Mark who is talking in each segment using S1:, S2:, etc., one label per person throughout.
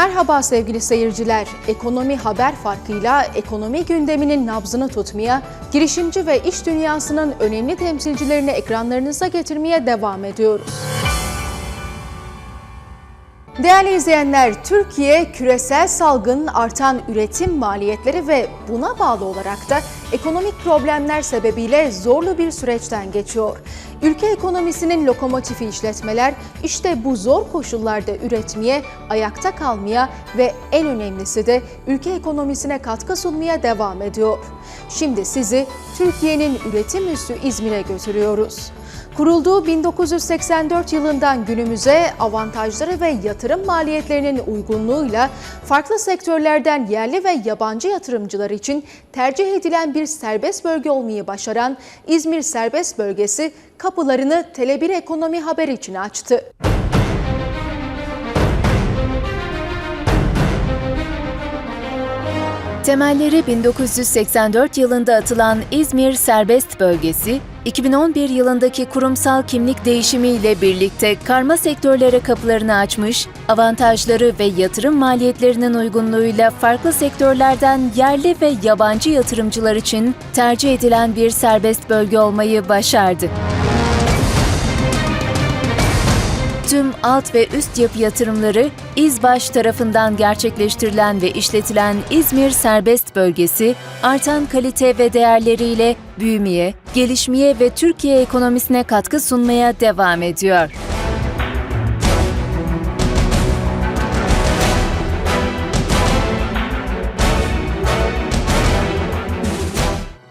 S1: Merhaba sevgili seyirciler. Ekonomi haber farkıyla ekonomi gündeminin nabzını tutmaya, girişimci ve iş dünyasının önemli temsilcilerini ekranlarınıza getirmeye devam ediyoruz. Değerli izleyenler, Türkiye küresel salgın, artan üretim maliyetleri ve buna bağlı olarak da ekonomik problemler sebebiyle zorlu bir süreçten geçiyor. Ülke ekonomisinin lokomotifi işletmeler işte bu zor koşullarda üretmeye, ayakta kalmaya ve en önemlisi de ülke ekonomisine katkı sunmaya devam ediyor. Şimdi sizi Türkiye'nin üretim üssü İzmir'e götürüyoruz. Kurulduğu 1984 yılından günümüze avantajları ve yatırım maliyetlerinin uygunluğuyla farklı sektörlerden yerli ve yabancı yatırımcılar için tercih edilen bir serbest bölge olmayı başaran İzmir Serbest Bölgesi kapılarını Tele1 Ekonomi Haber için açtı.
S2: Temelleri 1984 yılında atılan İzmir Serbest Bölgesi, 2011 yılındaki kurumsal kimlik değişimiyle birlikte karma sektörlere kapılarını açmış, avantajları ve yatırım maliyetlerinin uygunluğuyla farklı sektörlerden yerli ve yabancı yatırımcılar için tercih edilen bir serbest bölge olmayı başardı. Tüm alt ve üst yapı yatırımları İzbaş tarafından gerçekleştirilen ve işletilen İzmir Serbest Bölgesi, artan kalite ve değerleriyle büyümeye, gelişmeye ve Türkiye ekonomisine katkı sunmaya devam ediyor.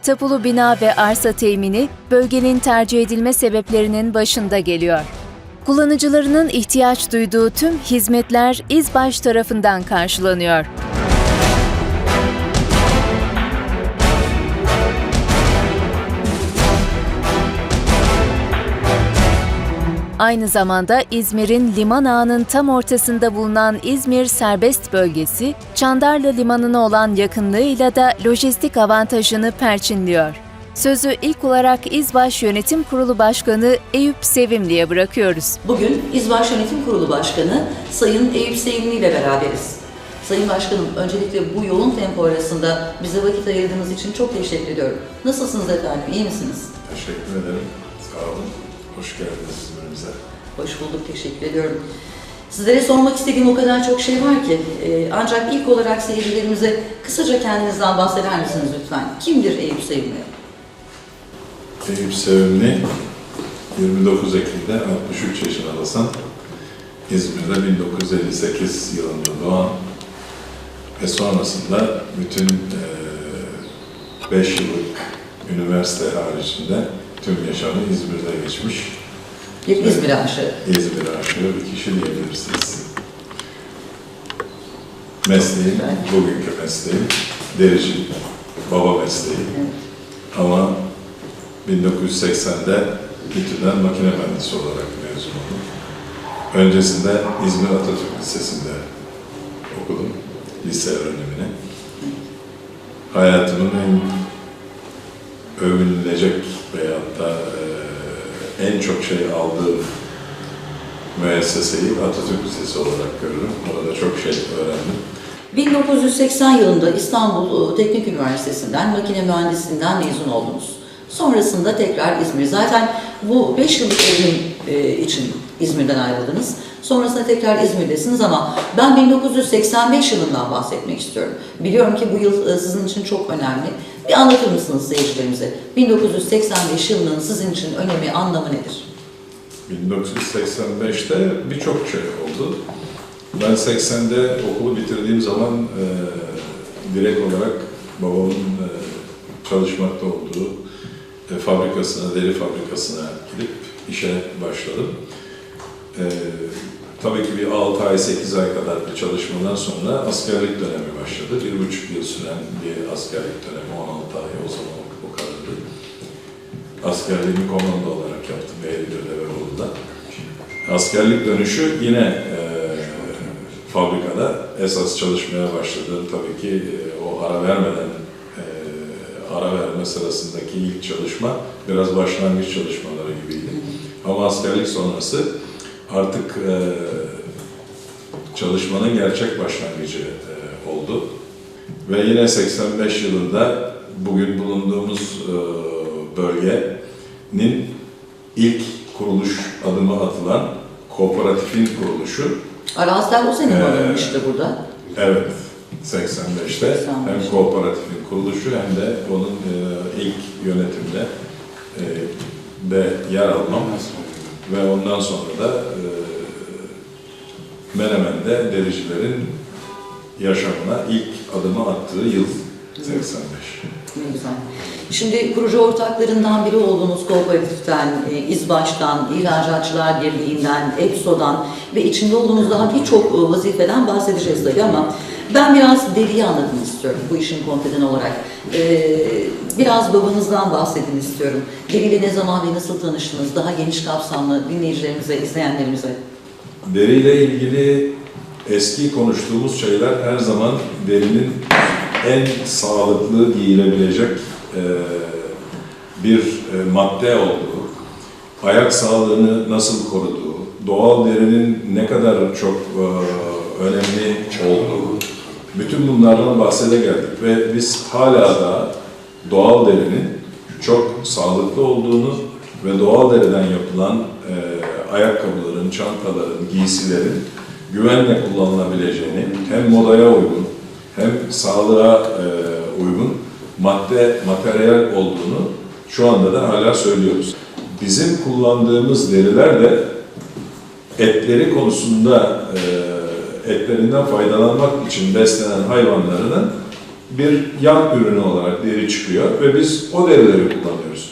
S2: Tapulu bina ve arsa temini bölgenin tercih edilme sebeplerinin başında geliyor. Kullanıcılarının ihtiyaç duyduğu tüm hizmetler İzbaş tarafından karşılanıyor. Aynı zamanda İzmir'in liman ağının tam ortasında bulunan İzmir Serbest Bölgesi, Çandarlı Limanı'na olan yakınlığıyla da lojistik avantajını perçinliyor. Sözü ilk olarak İzbaş Yönetim Kurulu Başkanı Eyüp Sevimli'ye bırakıyoruz.
S3: Bugün İzbaş Yönetim Kurulu Başkanı Sayın Eyüp Sevimli ile beraberiz. Sayın Başkanım, öncelikle bu yoğun tempo arasında bize vakit ayırdığınız için çok teşekkür ediyorum. Nasılsınız efendim, iyi misiniz?
S4: Teşekkür ederim. Sağ olun. Hoş geldiniz İzmir'imize.
S3: Hoş bulduk, teşekkür ediyorum. Sizlere sormak istediğim o kadar çok şey var ki, e, ancak ilk olarak seyircilerimize kısaca kendinizden bahseder misiniz lütfen? Kimdir Eyüp Sevimli?
S4: Eyüp Sevimli, 29 Ekim'de 63 yaşına basan, İzmir'de 1958 yılında doğan ve sonrasında bütün 5 yıllık üniversite haricinde tüm yaşamı İzmir'de geçmiş.
S3: Bir İzmir aşığı.
S4: İzmir aşığı bir kişi diyebilirsiniz. Mesleğim, bugünkü mesleğim derici, baba mesleği. Ama 1980'de İTÜ'den makine mühendisi olarak mezun oldum. Öncesinde İzmir Atatürk Lisesi'nde okudum, lise öğrenimini. Hayatımın en övünülecek veyahut da en çok şey aldığım müesseseyi Atatürk Lisesi olarak görürüm. Orada çok şey öğrendim.
S3: 1980 yılında İstanbul Teknik Üniversitesi'nden makine mühendisliğinden mezun oldunuz. Sonrasında tekrar İzmir. Zaten bu 5 yıllık evrim e, için İzmir'den ayrıldınız. Sonrasında tekrar İzmir'desiniz ama ben 1985 yılından bahsetmek istiyorum. Biliyorum ki bu yıl e, sizin için çok önemli. Bir anlatır mısınız seyircilerimize? 1985 yılının sizin için önemi, anlamı nedir?
S4: 1985'te birçok şey oldu. Ben 80'de okulu bitirdiğim zaman e, direkt olarak babamın e, çalışmakta olduğu fabrikasına, deri fabrikasına gidip işe başladım. E, tabii ki bir 6 ay, 8 ay kadar bir çalışmadan sonra askerlik dönemi başladı. Bir buçuk yıl süren bir askerlik dönemi, 16 ay o zaman o kadardı. Askerliğimi komando olarak yaptım Eğridir'de ve Bolu'da. Askerlik dönüşü yine e, fabrikada esas çalışmaya başladığım tabii ki e, o ara vermeden verme sırasındaki ilk çalışma biraz başlangıç çalışmaları gibiydi. Ama askerlik sonrası artık e, çalışmanın gerçek başlangıcı e, oldu. Ve yine 85 yılında bugün bulunduğumuz e, bölgenin ilk kuruluş adımı atılan kooperatifin kuruluşu.
S3: Araziler o sene mi
S4: Ee,
S3: alınmıştı burada?
S4: Evet, 85'te
S3: 85'te.
S4: hem kooperatifin kuruluşu hem de onun e, ilk yönetimde e, de yer almam ve ondan sonra da e, Menemen'de dericilerin yaşamına ilk adımı attığı yıl 85.
S3: Ne güzel. Şimdi kurucu ortaklarından biri olduğunuz kooperatiften, İzbaş'tan, İhracatçılar Birliği'nden, EPSO'dan ve içinde olduğunuz daha birçok vazifeden bahsedeceğiz tabii ama ben biraz deriyi anlatın istiyorum bu işin kompleden olarak. E, Biraz babanızdan bahsedin istiyorum. Deriyle ne zaman ve nasıl tanıştınız? Daha geniş kapsamlı dinleyicilerimize, izleyenlerimize.
S4: Deriyle ilgili eski konuştuğumuz şeyler her zaman derinin en sağlıklı giyilebilecek e, bir e, madde olduğu, ayak sağlığını nasıl koruduğu, doğal derinin ne kadar çok e, önemli olduğu, bütün bunlardan bahsede geldik ve biz hala da doğal derinin çok sağlıklı olduğunu ve doğal deriden yapılan e, ayakkabıların, çantaların, giysilerin güvenle kullanılabileceğini hem modaya uygun hem sağlığa e, uygun madde, materyal olduğunu şu anda da hala söylüyoruz. Bizim kullandığımız deriler de etleri konusunda e, etlerinden faydalanmak için beslenen hayvanlarının bir yan ürünü olarak deri çıkıyor ve biz o derileri kullanıyoruz.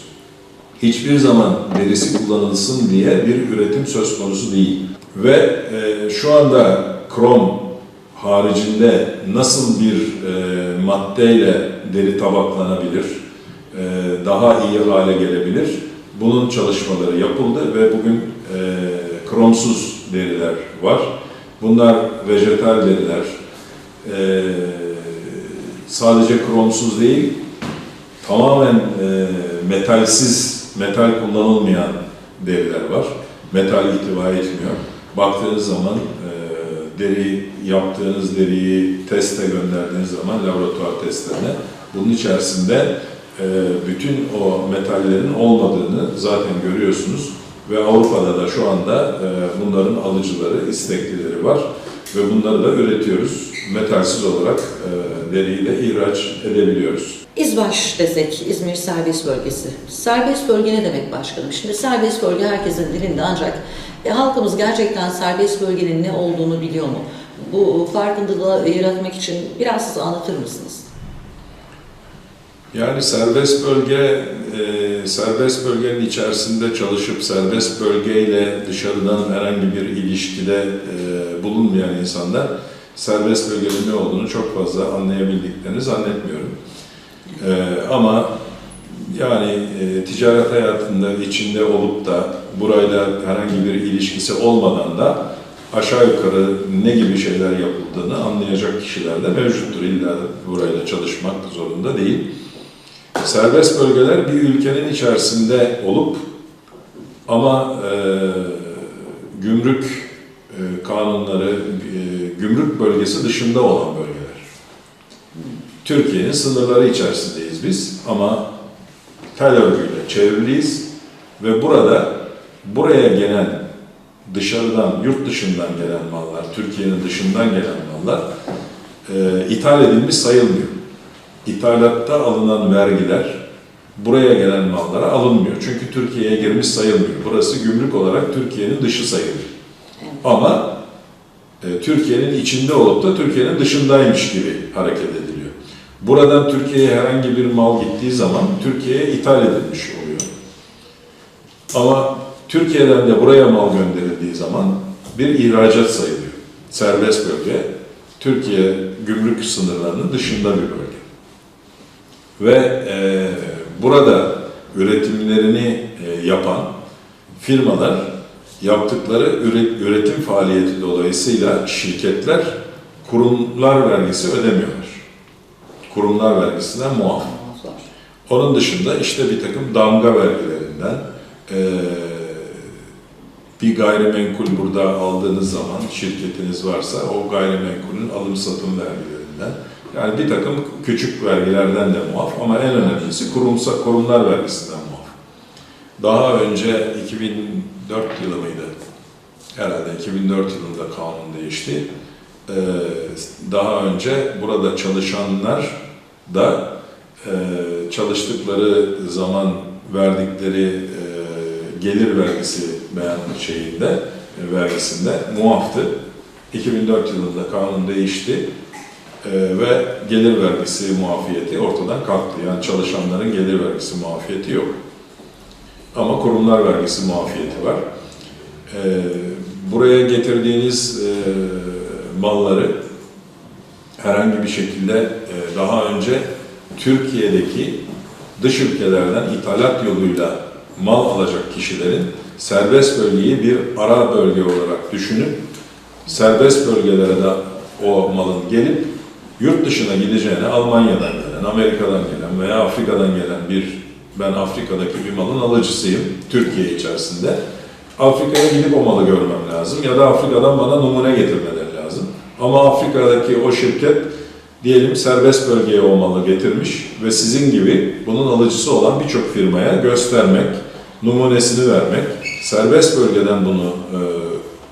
S4: Hiçbir zaman derisi kullanılsın diye bir üretim söz konusu değil. Ve e, şu anda krom haricinde nasıl bir e, maddeyle deri tabaklanabilir, e, daha iyi hale gelebilir? Bunun çalışmaları yapıldı ve bugün e, kromsuz deriler var. Bunlar vejetal deriler. E, sadece kromsuz değil, tamamen e, metalsiz, metal kullanılmayan deriler var. Metal itibar etmiyor. Baktığınız zaman e, deri, yaptığınız deriyi teste gönderdiğiniz zaman laboratuvar testlerine bunun içerisinde e, bütün o metallerin olmadığını zaten görüyorsunuz. Ve Avrupa'da da şu anda e, bunların alıcıları, isteklileri var ve bunları da üretiyoruz. Metalsiz olarak e, deriyi de ihraç edebiliyoruz.
S3: İzbaş desek, İzmir serbest bölgesi. Serbest bölge ne demek başkanım? Şimdi serbest bölge herkesin dilinde ancak e, halkımız gerçekten serbest bölgenin ne olduğunu biliyor mu? Bu farkındalığı yaratmak için biraz siz anlatır mısınız?
S4: Yani serbest bölge, e, serbest bölgenin içerisinde çalışıp serbest bölgeyle dışarıdan herhangi bir ilişkide e, bulunmayan insanlar serbest bölgenin ne olduğunu çok fazla anlayabildiklerini zannetmiyorum. E, ama yani e, ticaret hayatında içinde olup da burayla herhangi bir ilişkisi olmadan da aşağı yukarı ne gibi şeyler yapıldığını anlayacak kişiler de mevcuttur. İlla burayla çalışmak zorunda değil. Serbest bölgeler bir ülkenin içerisinde olup ama e, gümrük e, kanunları, e, gümrük bölgesi dışında olan bölgeler. Türkiye'nin sınırları içerisindeyiz biz ama tel örgüyle çevriliyiz ve burada buraya gelen dışarıdan, yurt dışından gelen mallar, Türkiye'nin dışından gelen mallar e, ithal edilmiş sayılmıyor. İthalatta alınan vergiler buraya gelen mallara alınmıyor. Çünkü Türkiye'ye girmiş sayılmıyor. Burası gümrük olarak Türkiye'nin dışı sayılır.
S3: Evet.
S4: Ama e, Türkiye'nin içinde olup da Türkiye'nin dışındaymış gibi hareket ediliyor. Buradan Türkiye'ye herhangi bir mal gittiği zaman Türkiye'ye ithal edilmiş oluyor. Ama Türkiye'den de buraya mal gönderildiği zaman bir ihracat sayılıyor. Serbest bölge, Türkiye gümrük sınırlarının dışında bir bölge. Ve e, burada üretimlerini e, yapan firmalar yaptıkları üre- üretim faaliyeti dolayısıyla şirketler kurumlar vergisi ödemiyorlar. Kurumlar vergisinden muaf. Onun dışında işte bir takım damga vergilerinden, eee, bir gayrimenkul burada aldığınız zaman şirketiniz varsa o gayrimenkulün alım satım vergilerinden yani bir takım küçük vergilerden de muaf ama en önemlisi kurumsal kurumlar vergisinden muaf. Daha önce 2004 yılı mıydı? Herhalde 2004 yılında kanun değişti. Ee, daha önce burada çalışanlar da e, çalıştıkları zaman verdikleri e, gelir vergisi beyan şeyinde e, vergisinde muaftı. 2004 yılında kanun değişti ve gelir vergisi muafiyeti ortadan kalktı. Yani çalışanların gelir vergisi muafiyeti yok. Ama kurumlar vergisi muafiyeti var. E, buraya getirdiğiniz e, malları herhangi bir şekilde e, daha önce Türkiye'deki dış ülkelerden ithalat yoluyla mal alacak kişilerin serbest bölgeyi bir ara bölge olarak düşünüp serbest bölgelere de o malın gelip yurt dışına gideceğine Almanya'dan gelen, Amerika'dan gelen veya Afrika'dan gelen bir ben Afrika'daki bir malın alıcısıyım Türkiye içerisinde. Afrika'ya gidip o malı görmem lazım ya da Afrika'dan bana numune getirmeleri lazım. Ama Afrika'daki o şirket diyelim serbest bölgeye o malı getirmiş ve sizin gibi bunun alıcısı olan birçok firmaya göstermek, numunesini vermek, serbest bölgeden bunu e,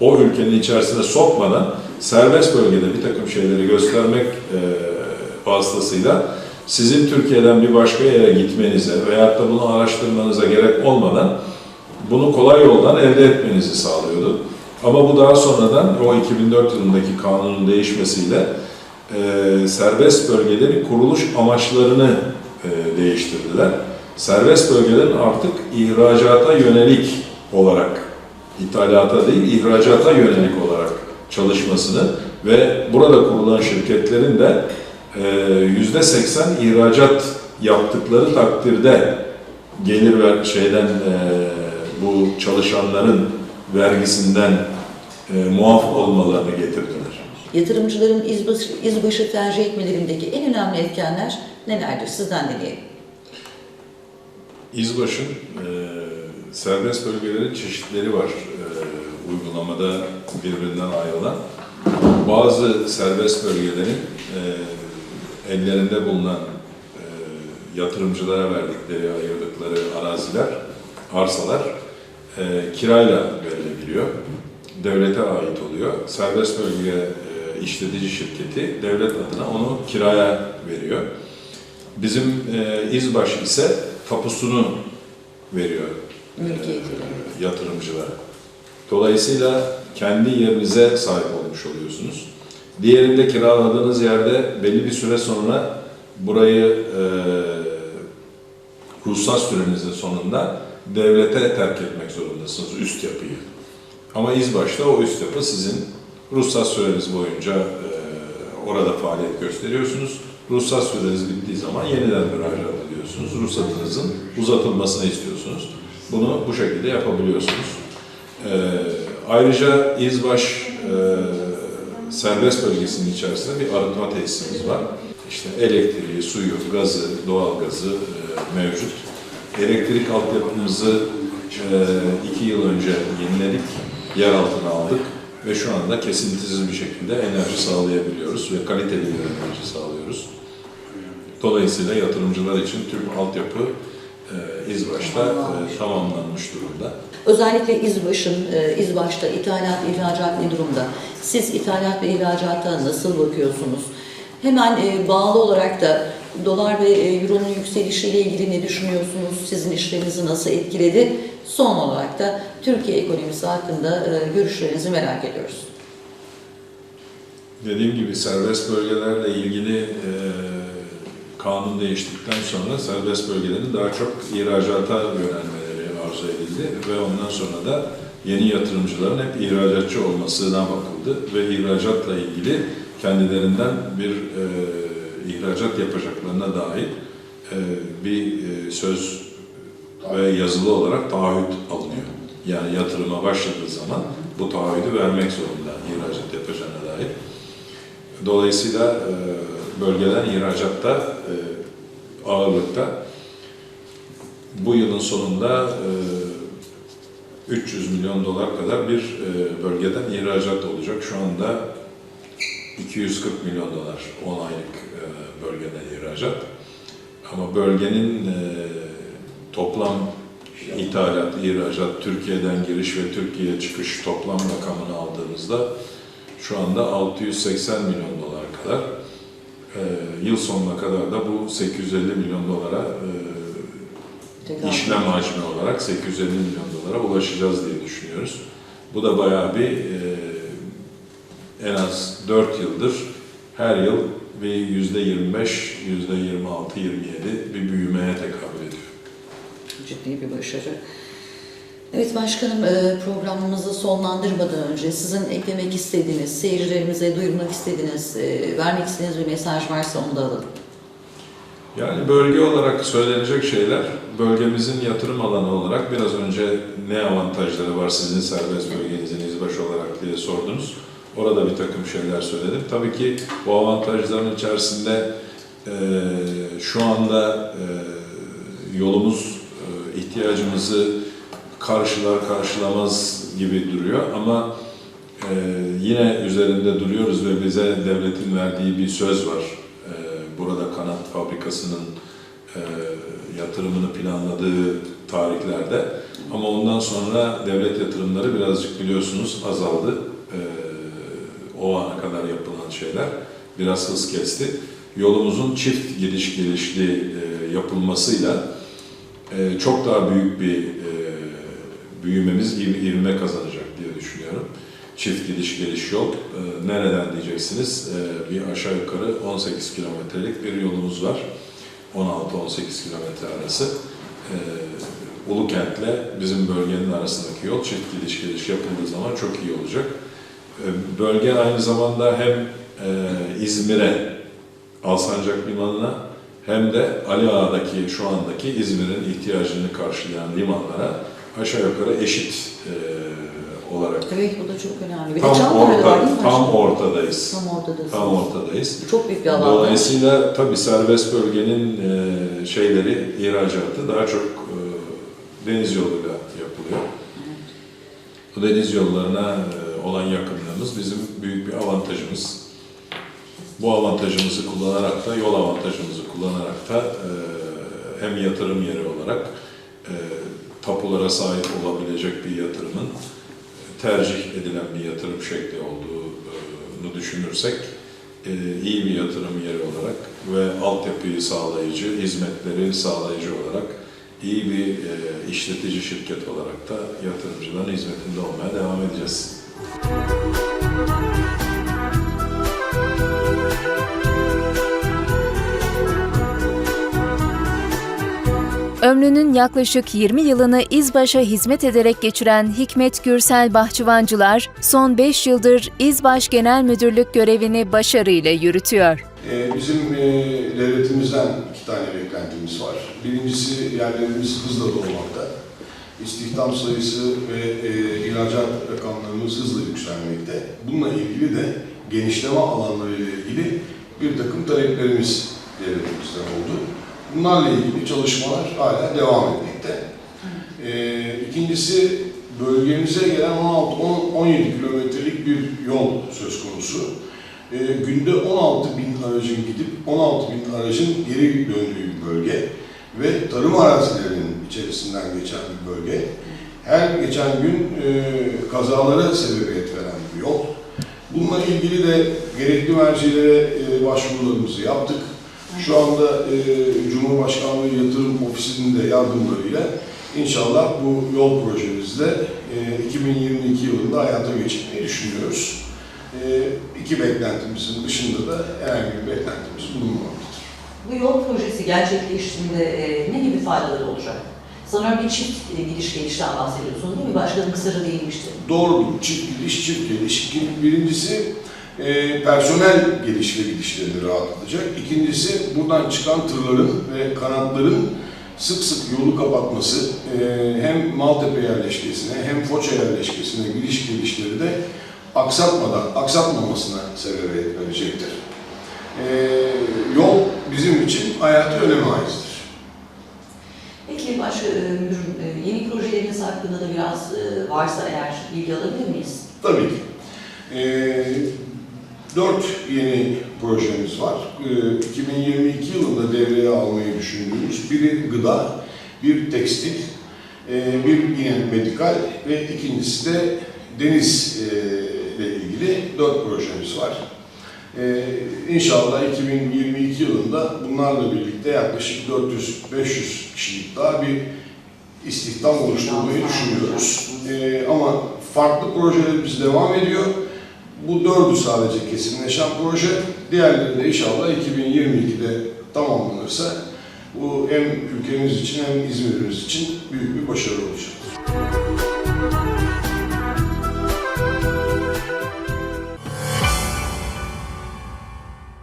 S4: o ülkenin içerisine sokmadan serbest bölgede bir takım şeyleri göstermek e, vasıtasıyla sizin Türkiye'den bir başka yere gitmenize veyahut da bunu araştırmanıza gerek olmadan bunu kolay yoldan elde etmenizi sağlıyordu. Ama bu daha sonradan o 2004 yılındaki kanunun değişmesiyle e, serbest bölgelerin kuruluş amaçlarını e, değiştirdiler. Serbest bölgelerin artık ihracata yönelik olarak, ithalata değil ihracata yönelik olarak çalışmasını ve burada kurulan şirketlerin de e, yüzde seksen ihracat yaptıkları takdirde gelir ver şeyden e, bu çalışanların vergisinden e, muaf olmalarını getirdiler.
S3: Yatırımcıların izbaşı, izbaşı tercih etmelerindeki en önemli etkenler nelerdir? Sizden dinleyelim.
S4: İzbaş'ın e, serbest bölgelerin çeşitleri var e, uygulamada birbirinden ayrılan. Bazı serbest bölgelerin e, ellerinde bulunan e, yatırımcılara verdikleri, ayırdıkları araziler, arsalar e, kirayla verilebiliyor. Devlete ait oluyor. Serbest bölge e, işletici şirketi devlet adına onu kiraya veriyor. Bizim e, İzbaş ise tapusunu veriyor e, yatırımcılara. Dolayısıyla kendi yerinize sahip olmuş oluyorsunuz. Diğerinde kiraladığınız yerde belli bir süre sonra burayı e, ruhsat sürenizin sonunda devlete terk etmek zorundasınız üst yapıyı. Ama İzbaş'ta o üst yapı sizin ruhsat süreniz boyunca e, orada faaliyet gösteriyorsunuz. Ruhsat süreniz bittiği zaman yeniden müracaat ediyorsunuz. Ruhsatınızın uzatılmasını istiyorsunuz. Bunu bu şekilde yapabiliyorsunuz. E, ayrıca İzbaş e, serbest bölgesinin içerisinde bir arıtma tesisimiz var. İşte elektriği, suyu, gazı, doğal gazı e, mevcut. Elektrik altyapımızı e, iki yıl önce yeniledik, yer altına aldık ve şu anda kesintisiz bir şekilde enerji sağlayabiliyoruz ve kaliteli bir enerji sağlıyoruz. Dolayısıyla yatırımcılar için tüm altyapı e, İzbaş'ta e, tamamlanmış durumda.
S3: Özellikle İzbaş'ın, e, İzbaş'ta ithalat, ihracat ne durumda? Siz ithalat ve ihracata nasıl bakıyorsunuz? Hemen e, bağlı olarak da dolar ve e, euronun yükselişiyle ilgili ne düşünüyorsunuz? Sizin işlerinizi nasıl etkiledi? Son olarak da Türkiye ekonomisi hakkında e, görüşlerinizi merak ediyoruz.
S4: Dediğim gibi serbest bölgelerle ilgili e, kanun değiştikten sonra serbest bölgelerin daha çok ihracata yönelmeleri arzu edildi ve ondan sonra da yeni yatırımcıların hep ihracatçı olmasına bakıldı ve ihracatla ilgili kendilerinden bir e, ihracat yapacaklarına dair e, bir e, söz ve yazılı olarak taahhüt alınıyor. Yani yatırıma başladığı zaman bu taahhüdü vermek zorunda ihracat yapacağına dair. Dolayısıyla e, bölgeden ihracatta e, ağırlıkta bu yılın sonunda e, 300 milyon dolar kadar bir e, bölgeden ihracat olacak. Şu anda 240 milyon dolar 10 aylık e, bölgeden ihracat. Ama bölgenin e, toplam ithalat, ihracat, Türkiye'den giriş ve Türkiye'ye çıkış toplam rakamını aldığımızda şu anda 680 milyon dolar kadar. E, yıl sonuna kadar da bu 850 milyon dolara e, işlem hacmi olarak 850 milyon dolara ulaşacağız diye düşünüyoruz. Bu da bayağı bir e, en az 4 yıldır her yıl bir yüzde 25, yüzde 26, 27 bir büyümeye tekabül ediyor.
S3: Ciddi bir başarı. Evet başkanım e, programımızı sonlandırmadan önce sizin eklemek istediğiniz, seyircilerimize duyurmak istediğiniz, e, vermek istediğiniz bir mesaj varsa onu da alalım.
S4: Yani bölge olarak söylenecek şeyler, bölgemizin yatırım alanı olarak biraz önce ne avantajları var sizin serbest bölgenizin izbaşı olarak diye sordunuz. Orada bir takım şeyler söyledim. Tabii ki bu avantajların içerisinde e, şu anda yolumuz e, ihtiyacımızı karşılar karşılamaz gibi duruyor ama e, yine üzerinde duruyoruz ve bize devletin verdiği bir söz var. E, burada kanat fabrikasının e, yatırımını planladığı tarihlerde ama ondan sonra devlet yatırımları birazcık biliyorsunuz azaldı. E, o ana kadar yapılan şeyler biraz hız kesti. Yolumuzun çift gidiş gelişli e, yapılmasıyla e, çok daha büyük bir büyümemiz, iv- ivme kazanacak diye düşünüyorum. Çift gidiş geliş yol. E, nereden diyeceksiniz? E, bir aşağı yukarı 18 kilometrelik bir yolumuz var. 16-18 kilometre arası. E, Ulukent'le bizim bölgenin arasındaki yol çift gidiş geliş yapıldığı zaman çok iyi olacak. E, bölge aynı zamanda hem e, İzmir'e, Alsancak Limanı'na hem de Ali Ağa'daki şu andaki İzmir'in ihtiyacını karşılayan limanlara aşağı yukarı eşit e, olarak
S3: Evet bu da çok önemli. Bir de
S4: tam,
S3: var değil
S4: orta,
S3: mi
S4: tam ortadayız.
S3: Tam ortadasınız.
S4: Tam ortadayız.
S3: Çok büyük bir avantaj.
S4: Dolayısıyla tabii serbest bölgenin e, şeyleri, ihracatı daha çok e, deniz yoluyla yapılıyor. Bu deniz yollarına e, olan yakınlığımız bizim büyük bir avantajımız. Bu avantajımızı kullanarak da, yol avantajımızı kullanarak da e, hem yatırım yeri olarak e, tapulara sahip olabilecek bir yatırımın tercih edilen bir yatırım şekli olduğunu düşünürsek e, iyi bir yatırım yeri olarak ve altyapıyı sağlayıcı, hizmetleri sağlayıcı olarak iyi bir e, işletici şirket olarak da yatırımcıların hizmetinde olmaya devam edeceğiz.
S2: Ömrünün yaklaşık 20 yılını İzbaş'a hizmet ederek geçiren Hikmet Gürsel Bahçıvancılar, son 5 yıldır İzbaş Genel Müdürlük görevini başarıyla yürütüyor.
S5: Ee, Bizim e, devletimizden iki tane beklentimiz var. Birincisi yerlerimiz hızla dolmakta. İstihdam sayısı ve e, ihracat rakamlarımız hızla yükselmekte. Bununla ilgili de genişleme alanlarıyla ilgili bir takım taleplerimiz devletimizden oldu. Bunlarla ilgili çalışmalar hala devam etmekte. Ee, İkincisi bölgemize gelen 16-17 kilometrelik bir yol söz konusu. Ee, günde 16 bin aracın gidip 16 bin aracın geri döndüğü bir bölge ve tarım arazilerinin içerisinden geçen bir bölge. Her geçen gün e, kazalara sebebiyet veren bir yol. Bununla ilgili de gerekli mercilere e, başvurularımızı yaptık. Şu anda e, Cumhurbaşkanlığı Yatırım Ofisi'nin de yardımlarıyla inşallah bu yol projemizde e, 2022 yılında hayata geçirmeyi düşünüyoruz. E, iki beklentimizin dışında da herhangi bir beklentimiz bulunmamaktadır.
S3: Bu yol projesi gerçekleştiğinde e, ne gibi faydaları olacak? Sanırım bir çift e, gidiş gelişten bahsediyorsunuz değil mi? Başkanım kısaca değinmişti.
S5: Doğru, çift gidiş, çift geliş. Birincisi e, personel geliş ve gidişlerini rahatlatacak. İkincisi buradan çıkan tırların ve kanatların sık sık yolu kapatması e, hem Maltepe yerleşkesine hem Foça yerleşkesine gidiş gelişleri de aksatmadan, aksatmamasına sebebiyet verecektir. E, yol bizim için hayati öneme aizdir.
S3: Peki başka e, e, yeni projeleriniz hakkında da biraz e, varsa eğer bilgi alabilir miyiz?
S5: Tabii ki. Ee, dört yeni projemiz var. Ee, 2022 yılında devreye almayı düşündüğümüz biri gıda, bir tekstil, e, bir yine medikal ve ikincisi de deniz e, ile ilgili dört projemiz var. Ee, inşallah 2022 yılında bunlarla birlikte yaklaşık 400-500 kişilik daha bir istihdam oluşturmayı düşünüyoruz. Ee, ama farklı projelerimiz devam ediyor. Bu dördü sadece kesinleşen proje. Diğerleri de inşallah 2022'de tamamlanırsa bu hem ülkemiz için hem İzmir'imiz için büyük bir başarı olacak.